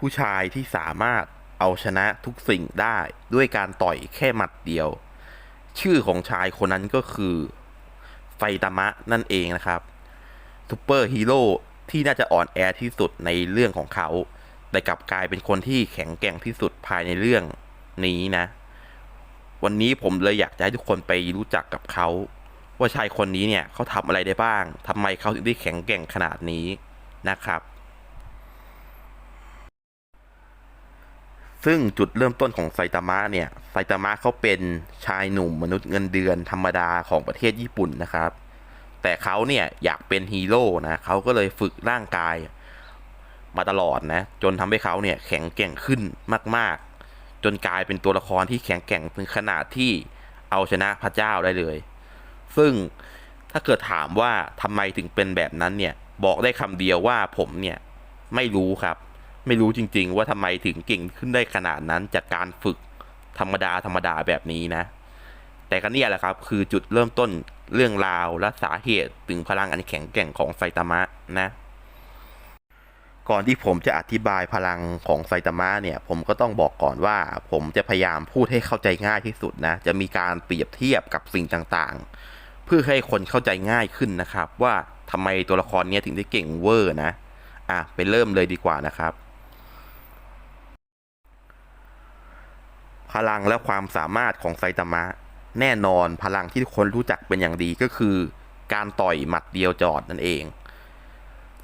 ผู้ชายที่สามารถเอาชนะทุกสิ่งได้ด้วยการต่อยแค่หมัดเดียว ชื่อของชายคนนั้นก็คือ ไฟตามะนั่นเองนะครับซูเปอร์ฮีโร่ที่น่าจะอ่อนแอที่สุดในเรื่องของเขา แต่กลับกลายเป็นคนที่แข็งแกร่งที่สุดภายในเรื่องนี้นะ วันนี้ผมเลยอยากจะให้ทุกคนไปรู้จักกับเขา ว่าชายคนนี้เนี่ยเขาทำอะไรได้บ้างทำไมเขาถึงได้แข็งแกร่งขนาดนี้นะครับ ซึ่งจุดเริ่มต้นของไซตามะเนี่ย ไซตามะเขาเป็นชายหนุ่มมนุษย์เงินเดือนธรรมดาของประเทศญี่ปุ่นนะครับ แต่เขาเนี่ยอยากเป็นฮีโร่นะเขาก็เลยฝึกร่างกายมาตลอดนะ จนทำให้เขาเนี่ยแข็งแกร่งขึ้นมาก ๆ จนกลายเป็นตัวละครที่แข็งแกร่งถึงขนาดที่เอาชนะพระเจ้าได้เลย ซึ่งถ้าเกิดถามว่าทำไมถึงเป็นแบบนั้นเนี่ย บอกได้คำเดียวว่าผมเนี่ยไม่รู้ครับ ไม่รู้จริง ๆ ว่าทำไมถึงเก่งขึ้นได้ขนาดนั้นจากการฝึกธรรมดาธรรมดาแบบนี้นะ แต่ก็เนี่ยแหละครับ คือจุดเริ่มต้นเรื่องราวและสาเหตุถึงพลังอันแข็งแกร่งของไซตามะนะ ก่อนที่ผมจะอธิบายพลังของไซตามะเนี่ย ผมก็ต้องบอกก่อนว่า ผมจะพยายามพูดให้เข้าใจง่ายที่สุดนะ จะมีการเปรียบเทียบกับสิ่งต่างๆ เพื่อให้คนเข้าใจง่ายขึ้นนะครับ ว่าทำไมตัวละครนี้ถึงได้เก่งเวอร์นะ อะไปเริ่มเลยดีกว่านะครับ พลังและความสามารถของไซตามะ แน่นอนพลังที่ทุกคนรู้จักเป็นอย่างดีก็คือ การต่อยหมัดเดียวจอดนั่นเอง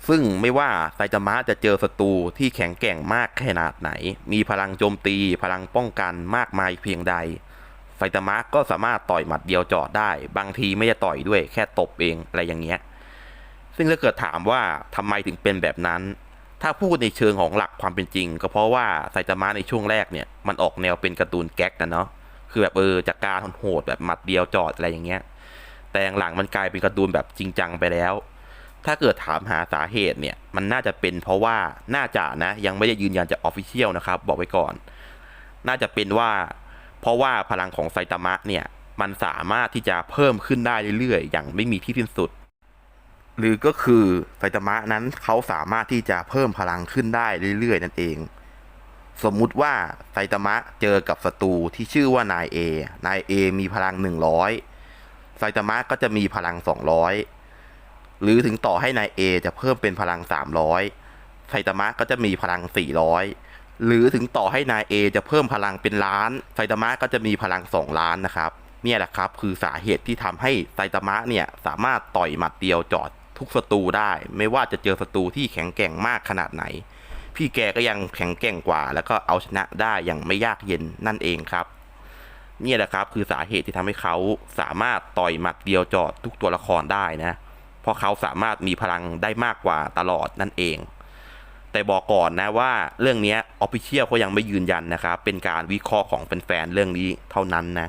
ซึ่งไม่ว่าไซตามะจะเจอศัตรูที่แข็งแกร่งมากขนาดไหน มีพลังโจมตี พลังป้องกันมากมายเพียงใดไซตามะก็สามารถต่อยหมัดเดียวจอดได้ บางทีไม่ได้ต่อยด้วยแค่ตบเองอะไรอย่างเงี้ย ซึ่งถ้าเกิดถามว่าทำไมถึงเป็นแบบนั้น ถ้าพูดในเชิงของหลักความเป็นจริง ก็เพราะว่าไซตามะในช่วงแรกเนี่ยมันออกแนวเป็นการ์ตูนแก๊กนะเนาะคือแบบเออจากการโหดแบบหมัดเดียวจอดอะไรอย่างเงี้ย แต่หลังมันกลายเป็นการ์ตูนแบบจริงจังไปแล้ว ถ้าเกิดถามหาสาเหตุเนี่ยมันน่าจะเป็นเพราะว่าน่าจะนะยังไม่ได้ยืนยันจากออฟฟิเชียลนะครับบอกไว้ก่อน น่าจะเป็นว่า เพราะว่าพลังของไซตามะเนี่ยมันสามารถที่จะเพิ่มขึ้นได้เรื่อยๆ อย่างไม่มีที่สิ้นสุด หรือก็คือไซตามะนั้นเขาสามารถที่จะเพิ่มพลังขึ้นได้เรื่อยๆ นั่นเอง สมมุติว่าไซตามะเจอกับศัตรูที่ชื่อว่านายเอนายเอมีพลัง 100ไซตามะก็จะมีพลัง 200 หรือถึงต่อให้นายเอจะเพิ่มเป็นพลัง 300ไซตามะก็จะมีพลัง 400 หรือถึงต่อให้นายเอจะเพิ่มพลังเป็นล้านไซตามะก็จะมีพลัง 2 ล้านนะครับเนี่ยแหละครับคือสาเหตุที่ทำให้ไซตามะเนี่ยสามารถต่อยหมัดเดียวจอด ทุกศัตรูได้ ไม่ว่าจะเจอศัตรูที่แข็งแกร่งมากขนาดไหน พี่แกก็ยังแข็งแกร่งกว่า แล้วก็เอาชนะได้อย่างไม่ยากเย็นนั่นเองครับนี่แหละครับคือสาเหตุที่ทำให้เขาสามารถต่อยหมัดเดียวจอดทุกตัวละครได้นะ เพราะเขาสามารถมีพลังได้มากกว่าตลอดนั่นเอง แต่บอกก่อนนะว่าเรื่องนี้ออฟฟิเชียลเขายังไม่ยืนยันนะครับ เป็นการวิเคราะห์ของแฟนๆเรื่องนี้เท่านั้นนะ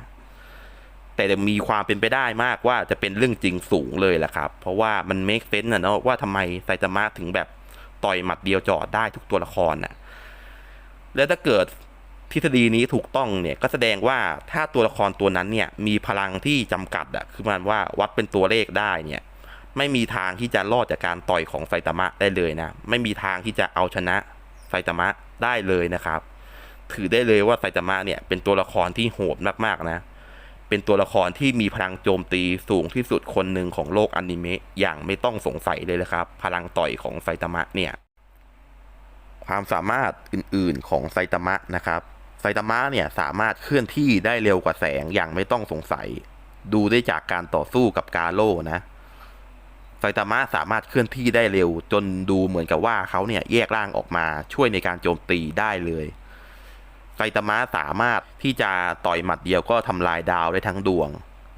แต่มีความเป็นไปได้มากว่าจะเป็นเรื่องจริงสูงเลยแหละครับ เพราะว่ามัน make sense นะเนาะว่าทำไมไซตามะถึงแบบต่อยหมัดเดียวจอดได้ทุกตัวละครน่ะ แล้วถ้าเกิดทฤษฎีนี้ถูกต้องเนี่ยก็แสดงว่าถ้าตัวละครตัวนั้นเนี่ยมีพลังที่จำกัดอะคือมันว่าวัดเป็นตัวเลขได้เนี่ย ไม่มีทางที่จะรอดจากการต่อยของไซตามะได้เลยนะ ไม่มีทางที่จะเอาชนะไซตามะได้เลยนะครับ ถือได้เลยว่าไซตามะเนี่ยเป็นตัวละครที่โหดมากๆนะ เป็นตัวละครที่มีพลังโจมตีสูงที่สุดคนหนึ่งของโลกอนิเมะอย่างไม่ต้องสงสัยเลยนะครับ พลังต่อยของไซตามะเนี่ย ความสามารถอื่นๆของไซตามะนะครับ ไซตามะเนี่ยสามารถเคลื่อนที่ได้เร็วกว่าแสงอย่างไม่ต้องสงสัย ดูได้จากการต่อสู้กับกาโร่นะไซตามะสามารถเคลื่อนที่ได้เร็ว จนดูเหมือนกับว่าเขาเนี่ยแยกร่างออกมาช่วยในการโจมตีได้เลย ไซตามะสามารถที่จะต่อยหมัดเดียวก็ทำลายดาวได้ทั้งดวง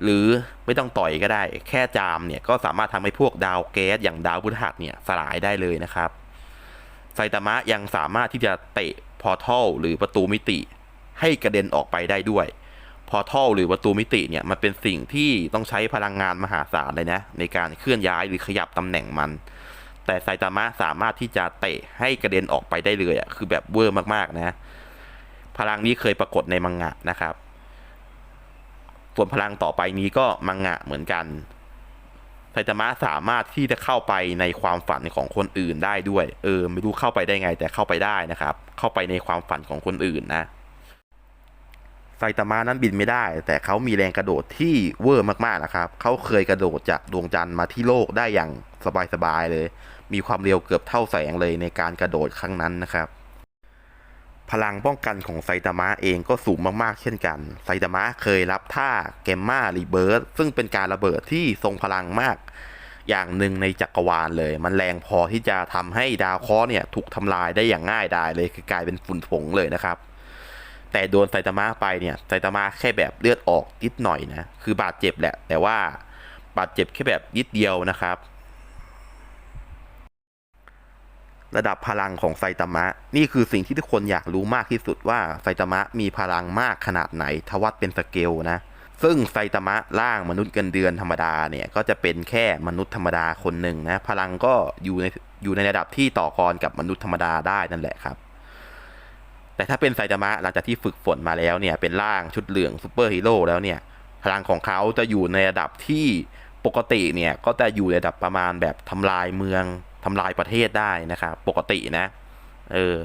หรือไม่ต้องต่อยก็ได้ แค่จามเนี่ยก็สามารถทำให้พวกดาวแก๊สอย่างดาวพฤหัสเนี่ยสลายได้เลยนะครับไซตามะยังสามารถที่จะเตะพอร์ทัลหรือประตูมิติ ให้กระเด็นออกไปได้ด้วยพอทัลหรือประตูมิติเนี่ยมันเป็นสิ่งที่ต้องใช้พลังงานมหาศาลเลยนะ ในการเคลื่อนย้ายหรือขยับตำแหน่งมัน แต่ไซตามะสามารถที่จะเตะให้กระเด็นออกไปได้เลยอะคือแบบเวอร์มากๆนะ พลังนี้เคยปรากฏในมังงะนะครับ ส่วนพลังต่อไปนี้ก็มังงะเหมือนกันไซตามะสามารถที่จะเข้าไปในความฝันของคนอื่นได้ด้วย เออ ไม่รู้เข้าไปได้ไงแต่เข้าไปได้นะครับ เข้าไปในความฝันของคนอื่นนะไซตามะนั้นบินไม่ได้ แต่เขามีแรงกระโดดที่เวอร์มากๆนะครับ เขาเคยกระโดดจากดวงจันทร์มาที่โลกได้อย่างสบายๆเลย มีความเร็วเกือบเท่าแสงเลยในการกระโดดครั้งนั้นนะครับ พลังป้องกันของไซตามะเองก็สูงมากๆ เช่นกัน ไซตามะเคยรับท่าเกมมารีเบิร์ซึ่งเป็นการระเบิดที่ทรงพลังมาก อย่างหนึ่งในจักรวาลเลย มันแรงพอที่จะทำให้ดาวเคราะห์เนี่ยถูกทำลายได้อย่างง่ายดายเลยคือกลายเป็นฝุ่นผงเลยนะครับ แต่โดนไซตามะไปเนี่ยไซตามะแค่แบบเลือดออกนิดหน่อยนะคือบาดเจ็บแหละ แต่ว่าบาดเจ็บแค่แบบนิดเดียวนะครับ ระดับพลังของไซตามะ นี่คือสิ่งที่ทุกคนอยากรู้มากที่สุดว่าไซตามะมีพลังมากขนาดไหนทวัดเป็นสเกลนะ ซึ่งไซตามะร่างมนุษย์เงินเดือนธรรมดาเนี่ย ก็จะเป็นแค่มนุษย์ธรรมดาคนหนึ่งนะ พลังก็อยู่ในอยู่ในระดับที่ต่อกรกับมนุษย์ธรรมดาได้นั่นแหละครับ แต่ถ้าเป็นไซตามะหลังจากที่ฝึกฝนมาแล้วเนี่ย เป็นร่างชุดเหลืองซูเปอร์ฮีโร่แล้วเนี่ย พลังของเขาจะอยู่ในระดับที่ปกติเนี่ย ก็จะอยู่ในระดับประมาณแบบทำลายเมือง ทำลายประเทศได้นะครับ ปกตินะ เออ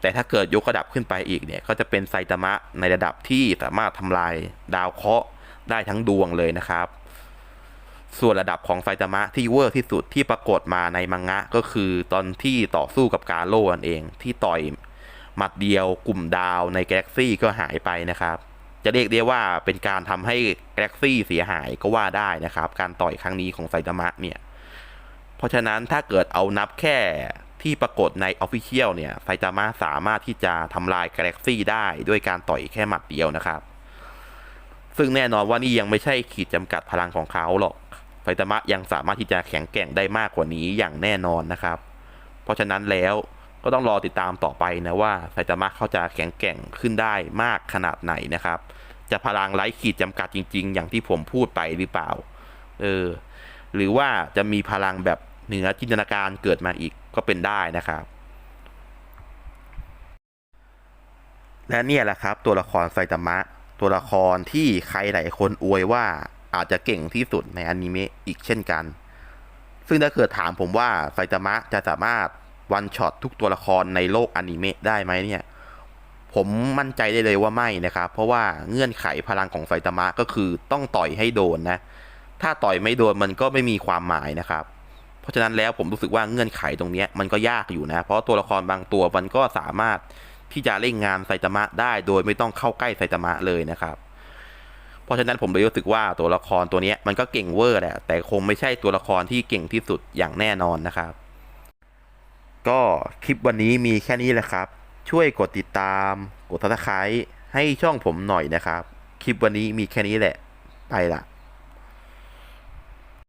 แต่ถ้าเกิดยกระดับขึ้นไปอีกเนี่ย ก็จะเป็นไซตามะในระดับที่สามารถทำลายดาวเคราะห์ได้ทั้งดวงเลยนะครับ ส่วนระดับของไซตามะที่เวอร์ที่สุดที่ปรากฏมาในมังงะ ก็คือตอนที่ต่อสู้กับกาโร่นั่นเอง ที่ต่อยหมัดเดียวกลุ่มดาวในกาแล็กซี่ก็หายไปนะครับ จะเรียกได้ว่าเป็นการทำให้กาแล็กซี่เสียหายก็ว่าได้นะครับ การต่อยครั้งนี้ของไซตามะเนี่ย เพราะฉะนั้นถ้าเกิดเอานับแค่ที่ปรากฏใน Official เนี่ยไซตามะสามารถที่จะทำลายกาแล็กซี่ได้ด้วยการต่อยแค่หมัดเดียวนะครับ ซึ่งแน่นอนว่านี่ยังไม่ใช่ขีดจำกัดพลังของเขาหรอกไซตามะยังสามารถที่จะแข็งแกร่งได้มากกว่านี้อย่างแน่นอนนะครับ เพราะฉะนั้นแล้วก็ต้องรอติดตามต่อไปนะว่าไซตามะเขาจะแข็งแกร่งขึ้นได้มากขนาดไหนนะครับ จะพลังไร้ขีดจำกัดจริง ๆ อย่างที่ผมพูดไปหรือเปล่า เออ หรือว่าจะมีพลังแบบ เหนือจินตนาการเกิดมาอีกก็เป็นได้นะครับ และเนี่ยแหละครับ ตัวละครไซตามะ ตัวละครที่ใครหลายคนอวยว่าอาจจะเก่งที่สุดในอนิเมะอีกเช่นกัน ซึ่งถ้าเกิดถามผมว่าไซตามะจะสามารถวันช็อตทุกตัวละครในโลกอนิเมะได้ไหมเนี่ย ผมมั่นใจได้เลยว่าไม่นะครับ เพราะว่าเงื่อนไขพลังของไซตามะก็คือต้องต่อยให้โดนนะ ถ้าต่อยไม่โดนมันก็ไม่มีความหมายนะครับ เพราะฉะนั้นแล้วผมรู้สึกว่าเงื่อนไขตรงนี้มันก็ยากอยู่นะ เพราะตัวละครบางตัวมันก็สามารถที่จะเล่นงานไซตามะได้โดยไม่ต้องเข้าใกล้ไซตามะเลยนะครับ เพราะฉะนั้นผมเลยรู้สึกว่าตัวละครตัวนี้มันก็เก่งเวอร์แหละแต่คงไม่ใช่ตัวละครที่เก่งที่สุดอย่างแน่นอนนะครับ ก็คลิปวันนี้มีแค่นี้แหละครับ ช่วยกดติดตาม กดซับสไครต์ให้ช่องผมหน่อยนะครับ คลิปวันนี้มีแค่นี้แหละ ไปละ